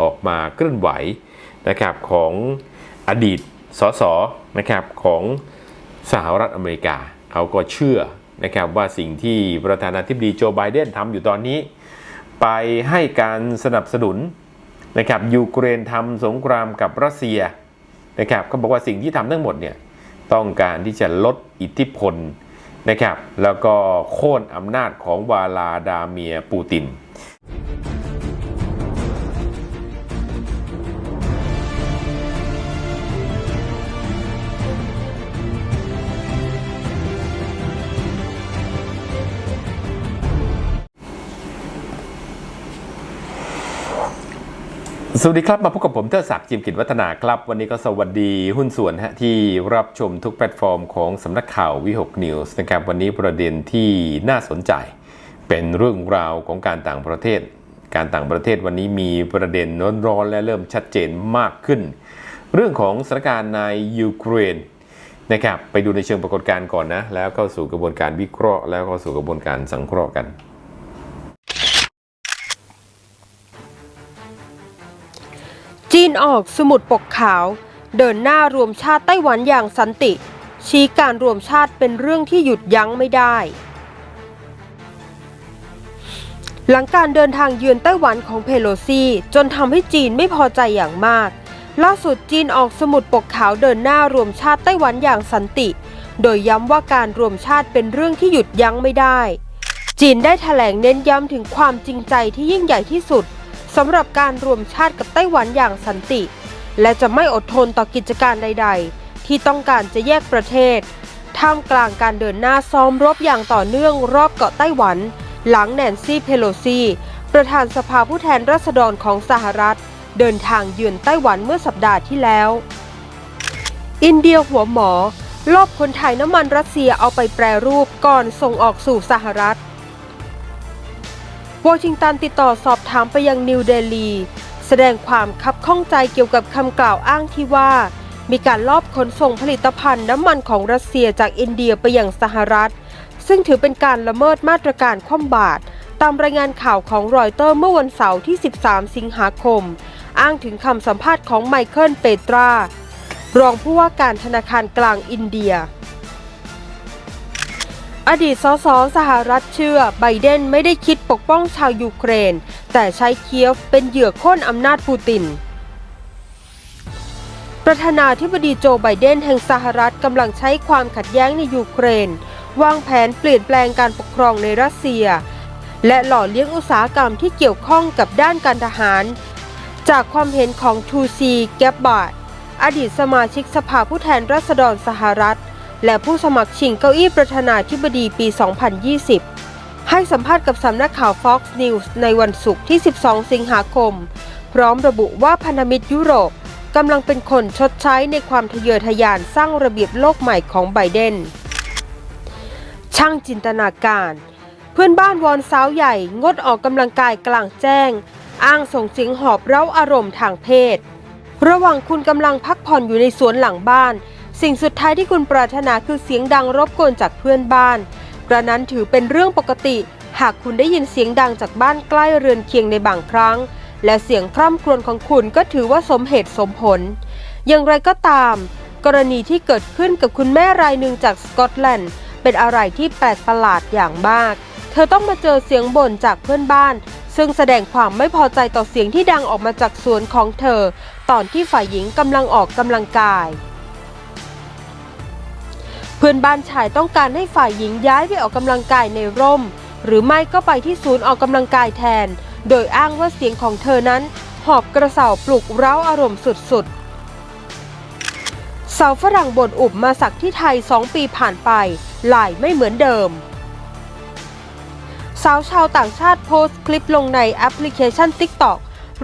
ออกมาเคลื่อนไหวนะครับของอดีตสสนะครับของสหรัฐอเมริกา เขาก็เชื่อนะครับว่าสิ่งที่ประธานาธิบดีโจไบเดนทำอยู่ตอนนี้ ไปให้การสนับสนุนนะครับยูเครนทำสงครามกับรัสเซียนะครับเขาบอกว่าสิ่งที่ทำทั้งหมดเนี่ยต้องการที่จะลดอิทธิพลนะครับแล้วก็โค่นอำนาจของวาลาดาเมียปูติน สวัสดีครับ มาพบกับผมเทอศักดิ์จิมกิจวัฒนาครับ วันนี้ก็สวัสดีหุ้นส่วนฮะที่รับชมทุกแพลตฟอร์มของสำนักข่าววิหกนิวส์นะครับวันนี้ประเด็นที่น่าสนใจ เป็นเรื่องราวของการต่างประเทศ การต่างประเทศวันนี้มีประเด็นร้อนๆและเริ่มชัดเจนมากขึ้น เรื่องของสถานการณ์ในยูเครนนะครับไปดูในเชิงปรากฏการณ์ก่อนนะแล้วเข้าสู่กระบวนการวิเคราะห์ แล้วเข้าสู่กระบวนการสังเคราะห์กัน จีนออกสมุดปกขาว เดินหน้ารวมชาติไต้หวันอย่างสันติ ชี้การรวมชาติเป็นเรื่องที่หยุดยั้งไม่ได้ หลังการเดินทางเยือนไต้หวันของเพโลซีจนทำให้จีนไม่พอใจอย่างมาก ล่าสุดจีนออกสมุดปกขาวเดินหน้ารวมชาติไต้หวันอย่างสันติ โดยย้ำว่าการรวมชาติเป็นเรื่องที่หยุดยั้งไม่ได้ จีนได้แถลงเน้นย้ำถึงความจริงใจที่ยิ่งใหญ่ที่สุด สำหรับการรวมชาติกับไต้หวันอย่างสันติ และจะไม่อดทนต่อกิจการใด ๆ ที่ต้องการจะแยกประเทศ ท่ามกลางการเดินหน้าซ้อมรบอย่างต่อเนื่องรอบเกาะไต้หวัน หลังแนนซี่เพโลซีประธานสภาผู้แทนราษฎรของสหรัฐ เดินทางเยือนไต้หวันเมื่อสัปดาห์ที่แล้ว อินเดียหัวหมอลอบคนไทยน้ำมันรัสเซียเอาไปแปรรูปก่อนส่งออกสู่สหรัฐ วอชิงตันติดต่อสอบถามไปยังนิวเดลี แสดงความคับข้องใจเกี่ยวกับคำกล่าวอ้างที่ว่า มีการลอบขนส่งผลิตภัณฑ์น้ำมันของรัสเซียจากอินเดียไปยังสหรัฐ ซึ่งถือเป็นการละเมิดมาตรการคว่ำบาตรตามรายงานข่าวของรอยเตอร์เมื่อวันเสาร์ที่ 13 สิงหาคม อ้างถึงคำสัมภาษณ์ของไมเคิลเปตรารองผู้ว่าการธนาคารกลางอินเดีย อดีตสสสหรัฐเชื่อไบเดนไม่ได้คิดปกป้องชาวยูเครน แต่ใช้เคียฟเป็นเหยื่อโค่นอำนาจปูติน ประธานาธิบดีโจไบเดนแห่งสหรัฐกำลังใช้ความขัดแย้งในยูเครน วางแผนเปลี่ยนแปลงการปกครองในรัสเซีย และหล่อเลี้ยงอุตสาหกรรมที่เกี่ยวข้องกับด้านการทหาร จากความเห็นของทูซีแกบบาดอดีตสมาชิกสภาผู้แทนราษฎรสหรัฐ และผู้สมัครชิงเก้าอี้ประธานาธิบดีปี 2020 ให้สัมภาษณ์กับสำนักข่าว Fox News ในวันศุกร์ที่ 12 สิงหาคม พร้อมระบุว่าพันธมิตรยุโรปกำลังเป็นคนชดใช้ในความทะเยอทะยานสร้างระเบียบโลกใหม่ของไบเดน ช่างจินตนาการ เพื่อนบ้านวอนสาวใหญ่งดออกกำลังกายกลางแจ้ง อ้างส่งเสียงหอบเร้าอารมณ์ทางเพศ ระหว่างคุณกำลังพักผ่อนอยู่ในสวนหลังบ้าน สิ่งสุดท้ายที่คุณปรารถนาคือเสียงดังรบกวนจากเพื่อนบ้าน กระนั้นถือเป็นเรื่องปกติ หากคุณได้ยินเสียงดังจากบ้านใกล้เรือนเคียงในบางครั้ง และเสียงคร่ำครวญของคุณก็ถือว่าสมเหตุสมผล อย่างไรก็ตาม กรณีที่เกิดขึ้นกับคุณแม่รายหนึ่งจากสกอตแลนด์ เป็นอะไรที่แปลกประหลาดอย่างมาก เธอต้องมาเจอเสียงบ่นจากเพื่อนบ้าน ซึ่งแสดงความไม่พอใจต่อเสียงที่ดังออกมาจากสวนของเธอ ตอนที่ฝ่ายหญิงกำลังออกกำลังกาย เพื่อนบ้านชายต้องการให้ฝ่ายหญิงย้ายไปออกกำลังกายในร่ม หรือไม่ก็ไปที่ศูนย์ออกกำลังกายแทน โดยอ้างว่าเสียงของเธอนั้น หอบกระเสาปลุกเร้าอารมณ์สุดๆ สาวฝรั่งบนอุบมาสักที่ไทย2ปีผ่านไปหลายไม่เหมือนเดิม สาวชาวต่างชาติโพสต์คลิปลงในแอปพลิเคชัน TikTok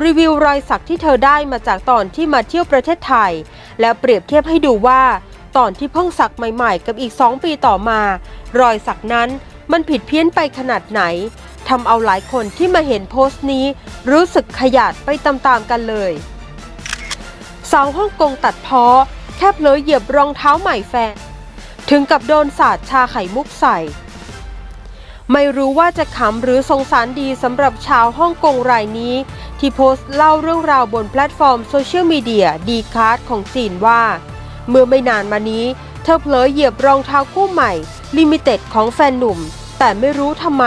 รีวิวรอยสักที่เธอได้มาจากตอนที่มาเที่ยวประเทศไทย แล้วเปรียบเทียบให้ดูว่า ตอนที่เพิ่งสักใหม่ๆ กับอีก 2 ปีต่อมา รอยสักนั้นมันผิดเพี้ยนไปขนาดไหนทำเอาหลายคนที่มาเห็นโพสต์นี้ รู้สึกขยาดไปตามๆกันเลยสาวฮ่องกงตัดเพอแค่เลอเหยียบรองเท้าใหม่แฟน ถึงกับโดนสาดชาไข่มุกใส่ ไม่รู้ว่าจะขำหรือสงสารดีสำหรับชาวฮ่องกงรายนี้ ที่ที่โพสต์เล่าเรื่องราวบนแพลตฟอร์มโซเชียลมีเดียดีคาร์ดของจีนว่า เมื่อไม่นานมานี้ เธอเผลอเหยียบรองเท้าคู่ใหม่ ลิมิเต็ดของแฟนหนุ่ม แต่ไม่รู้ทำไม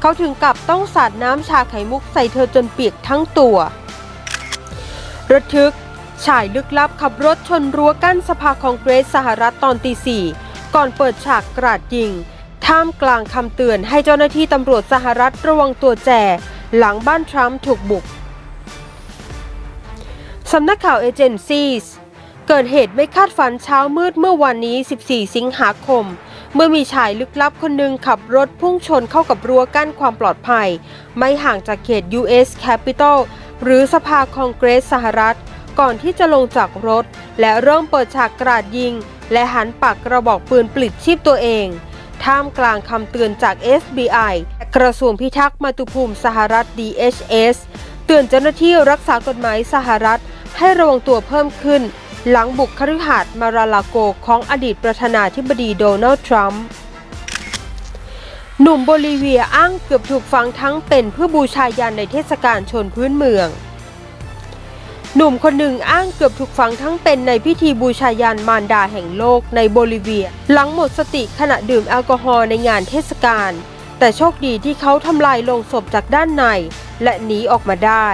เขาถึงกับต้องสาดน้ำชาไข่มุกใส่เธอจนเปียกทั้งตัว ระทึก ชายลึกลับขับรถชนรั้วกั้นสภาคองเกรสสหรัฐตอนตีสี่ก่อนเปิดฉากกราดยิง ท่ามกลางคำเตือนให้เจ้าหน้าที่ตำรวจสหรัฐระวังตัวแจ หลังบ้านทรัมป์ถูกบุกสำนักข่าวเอเจนซีส เกิดเหตุไม่คาดฝันเช้ามืดเมื่อวันนี้ 14 สิงหาคม เมื่อมีชายลึกลับคนหนึ่งขับรถพุ่งชนเข้ากับรั้วกั้นความปลอดภัย ไม่ห่างจากเขต U.S. Capitol หรือสภาคองเกรสสหรัฐ ก่อนที่จะลงจากรถ และเริ่มเปิดฉากกราดยิง และหันปากกระบอกปืนปลิดชีพตัวเอง ท่ามกลางคำเตือนจาก FBI กระทรวงพิทักษ์มาตุภูมิสหรัฐ DHS เตือนเจ้าหน้าที่รักษากฎหมายสหรัฐให้ระวังตัวเพิ่มขึ้น หลังบุกคฤหาสน์มาราลาโกของอดีตประธานาธิบดีโดนัลด์ทรัมป์หนุ่มโบลิเวียอ้างเกือบถูกฝังทั้งเป็นเพื่อบูชายันในเทศกาลชนพื้นเมือง หนุ่มคนหนึ่งอ้างเกือบถูกฝังทั้งเป็นในพิธีบูชายันมารดาแห่งโลกในโบลิเวีย หลังหมดสติขณะดื่มแอลกอฮอล์ในงานเทศกาลแต่โชคดีที่เขาทำลายลงศพจากด้านใน และหนีออกมาได้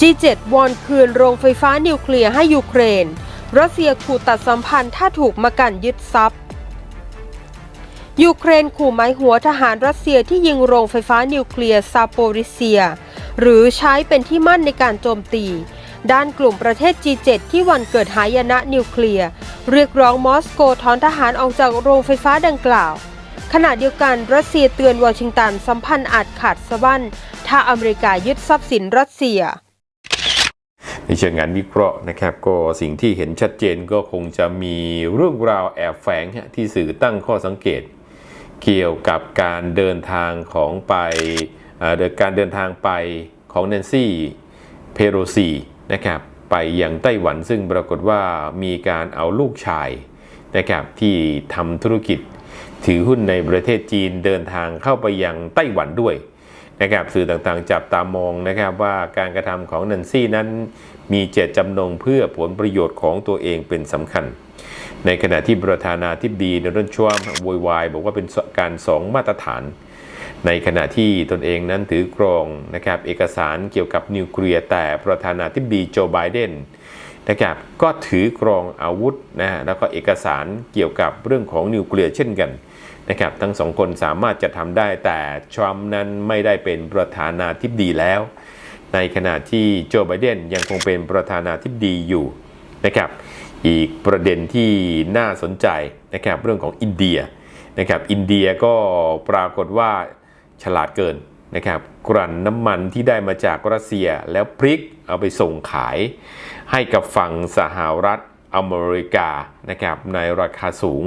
G7 วอนคืนโรงไฟฟ้านิวเคลียร์ให้ยูเครน รัสเซียขู่ตัดสัมพันธ์ถ้าถูกมากันยึดทรัพย์ ยูเครนขู่หมายหัวทหารรัสเซียที่ยิงโรงไฟฟ้านิวเคลียร์ซาโปริเซีย หรือใช้เป็นที่มั่นในการโจมตี ด้านกลุ่มประเทศ G7 ที่วันเกิดหายนะนิวเคลียร์ เรียกร้องมอสโกถอนทหารออกจากโรงไฟฟ้าดังกล่าวขณะเดียวกันรัสเซียเตือนวอชิงตันสัมพันธ์อาจขาดสะบั้นถ้าอเมริกายึดทรัพย์สินรัสเซีย ในเชิงงานวิเคราะห์นะครับ ก็สิ่งที่เห็นชัดเจนก็คงจะมีเรื่องราวแอบแฝงที่สื่อตั้งข้อสังเกต เกี่ยวกับการเดินทางของไปการเดินทางไปของแนนซี่เพโรซีนะครับไปยังไต้หวันซึ่งปรากฏว่ามีการเอาลูกชายนะครับที่ทำธุรกิจถือหุ้นในประเทศจีนเดินทางเข้าไปยังไต้หวันด้วย นะครับสื่อต่างๆ จับตามองนะครับว่าการกระทำของนันซี่นั้นมีเจตจำนงเพื่อผลประโยชน์ของตัวเองเป็นสำคัญ ในขณะที่ประธานาธิบดีโดนัลด์ทรัมป์โวยวายบอกว่าเป็นการสองมาตรฐาน ในขณะที่ตนเองนั้นถือกรองนะครับเอกสารเกี่ยวกับนิวเคลียร์แต่ประธานาธิบดีโจไบเดนนะครับก็ถือกรองอาวุธนะฮะแล้วก็เอกสารเกี่ยวกับเรื่องของนิวเคลียร์เช่นกัน นะครับทั้งสองคนสามารถจะทำได้แต่ทรัมป์นั้นไม่ได้เป็นประธานาธิบดีแล้ว ในขณะที่โจไบเดนยังคงเป็นประธานาธิบดีอยู่นะครับอีกประเด็นที่น่าสนใจนะครับเรื่องของอินเดียนะครับอินเดียก็ปรากฏว่าฉลาดเกินนะครับกลั่นน้ำมันที่ได้มาจากรัสเซียแล้วพลิกเอาไปส่งขายให้กับฝั่งสหรัฐ อเมริกานะครับในราคาสูง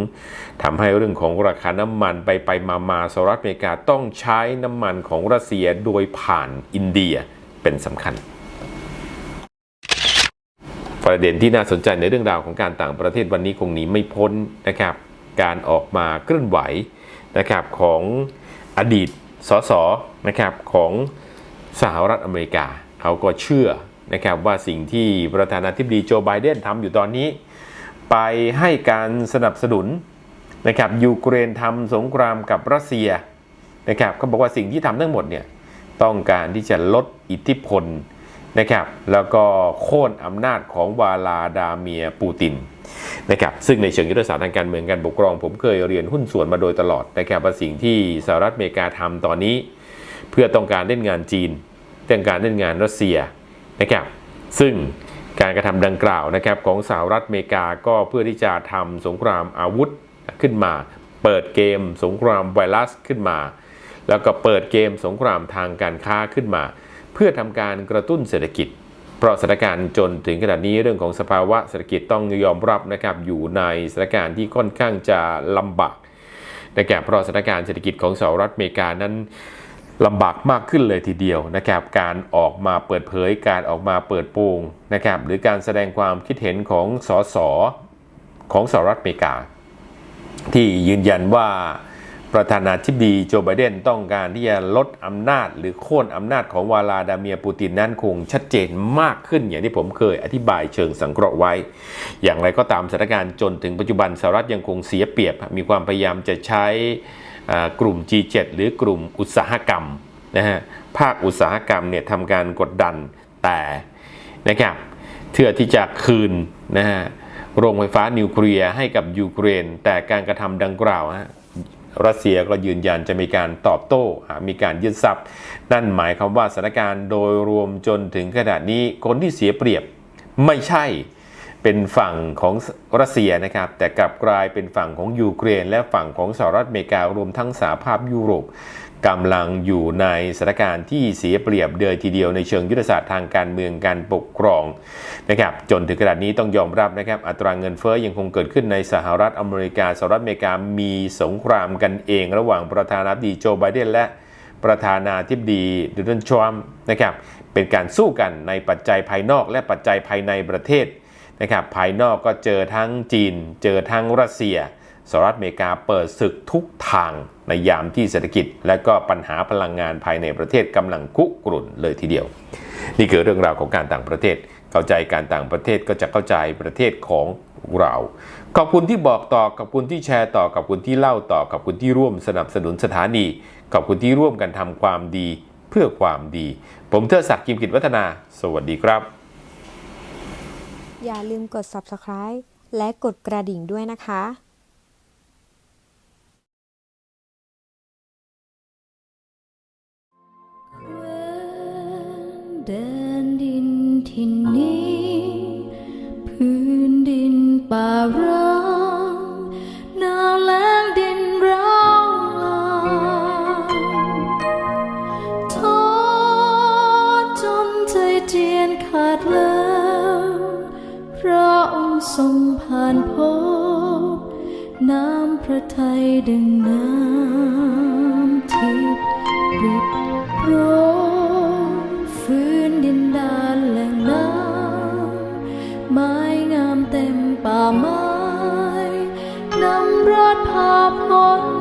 ทำให้เรื่องของราคาน้ำมันไปไปมามาสหรัฐอเมริกาต้องใช้น้ำมันของรัสเซียโดยผ่านอินเดียเป็นสำคัญ ประเด็นที่น่าสนใจในเรื่องราวของการต่างประเทศวันนี้คงหนีไม่พ้นนะครับการออกมาเคลื่อนไหวนะครับของอดีตสสนะครับของสหรัฐอเมริกา เขาก็เชื่อ นะครับว่าสิ่งที่ประธานาธิบดีโจไบเดนทำอยู่ตอนนี้ ไปให้การสนับสนุนนะครับยูเครนทำสงครามกับรัสเซียนะครับเขาบอกว่าสิ่งที่ทำทั้งหมดเนี่ยต้องการที่จะลดอิทธิพลนะครับแล้วก็โค่นอำนาจของวาลาดาเมียร์ปูตินนะครับซึ่งในเชิงยุทธศาสตร์ทางการเมืองการปกครอง ผมเคยเรียนหุ้นส่วนมาโดยตลอดนะครับว่าสิ่งที่สหรัฐอเมริกาทำตอนนี้ เพื่อต้องการเล่นงานจีนต้องการเล่นงานรัสเซีย นะครับ ซึ่งการกระทำดังกล่าวนะครับของสหรัฐอเมริกาก็เพื่อที่จะทำสงครามอาวุธขึ้นมา เปิดเกมสงครามไวรัสขึ้นมา แล้วก็เปิดเกมสงครามทางการค้าขึ้นมา เพื่อทำการกระตุ้นเศรษฐกิจ เพราะสถานการณ์จนถึงขนาดนี้เรื่องของสภาวะเศรษฐกิจต้องยอมรับนะครับอยู่ในสถานการณ์ที่ค่อนข้างจะลำบากนะครับเพราะสถานการณ์เศรษฐกิจของสหรัฐอเมริกานั้น ลำบากมากขึ้นเลยทีเดียวนะครับการออกมาเปิดเผยการออกมาเปิดโปงนะครับหรือการแสดงความคิดเห็นของสสของสหรัฐอเมริกา ที่ยืนยันว่า ประธานาธิบดีโจไบเดนต้องการที่จะลดอำนาจ หรือโค่นอำนาจของวลาดาเมียร์ปูตินนั้นคงชัดเจนมากขึ้นอย่างที่ผมเคยอธิบายเชิงสังเคราะห์ไว้ อย่างไรก็ตามสถานการณ์จนถึงปัจจุบันสหรัฐยังคงเสียเปรียบ มีความพยายามจะใช้กลุ่ม G7 หรือกลุ่มอุตสาหกรรมนะฮะภาคอุตสาหกรรมเนี่ยทำการกดดันแต่นะครับเพื่อที่จะคืนนะฮะโรงไฟฟ้านิวเคลียร์ให้กับยูเครน แต่การกระทำดังกล่าวฮะ รัสเซียก็ยืนยันจะมีการตอบโต้หากมีการยึดทรัพย์ นั่นหมายความว่าสถานการณ์โดยรวมจนถึงขนาดนี้คนที่เสียเปรียบไม่ใช่เป็นฝั่งของรัสเซียนะครับ แต่กลับกลายเป็นฝั่งของยูเครน และฝั่งของสหรัฐอเมริการวมทั้งสหภาพยุโรป กำลังอยู่ในสถานการณ์ที่เสียเปรียบเดินทีเดียวในเชิงยุทธศาสตร์ทางการเมืองการปกครองนะครับจนถึงขนาดนี้ต้องยอมรับนะครับอัตราเงินเฟ้อยังคงเกิดขึ้นในสหรัฐอเมริกาสหรัฐอเมริกามีสงครามกันเอง ระหว่างประธานาธิบดีโจไบเดนและประธานาธิบดีโดนัลด์ทรัมป์นะครับเป็นการสู้กันในปัจจัยภายนอกและปัจจัยภายในประเทศนะครับภายนอกก็เจอทั้งจีน เจอทั้งรัสเซีย สหรัฐอเมริกาเปิดศึกทุกทางในยามที่เศรษฐกิจ และก็ปัญหาพลังงานภายในประเทศกำลังคุกรุ่นเลยทีเดียว นี่คือเรื่องราวของการต่างประเทศ เข้าใจการต่างประเทศก็จะเข้าใจประเทศของเรา ขอบคุณที่บอกต่อขอบคุณที่แชร์ต่อขอบคุณที่เล่าต่อขอบคุณที่ร่วมสนับสนุนสถานีขอบคุณที่ร่วมกันทำความดีเพื่อความดี ผมเทอศักดิ์กิมกิจวัฒนา สวัสดีครับ อย่าลืมกด subscribe และกดกระดิ่งด้วยนะคะ แดนดินที่นนี้ พื้นดินป่าร้างหนาวแล้งดินร้างลางท้อจนใจเจียนขาดแล้วพระองค์ทรงผ่านพบ น้ำพระทัยดึงน้ำทิพย์ริบโปร พ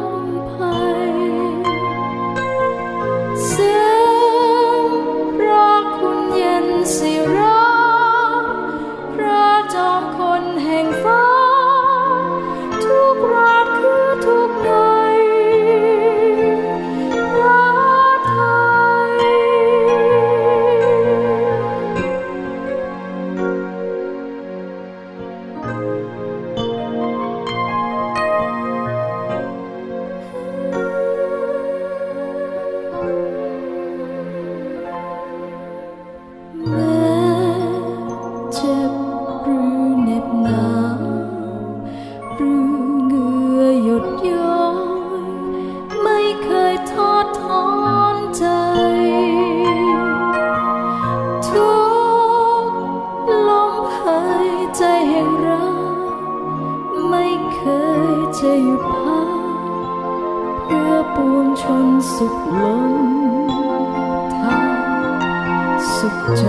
จะหยุดพักเพื่อปวงชนสุขล้นทางสุขใจ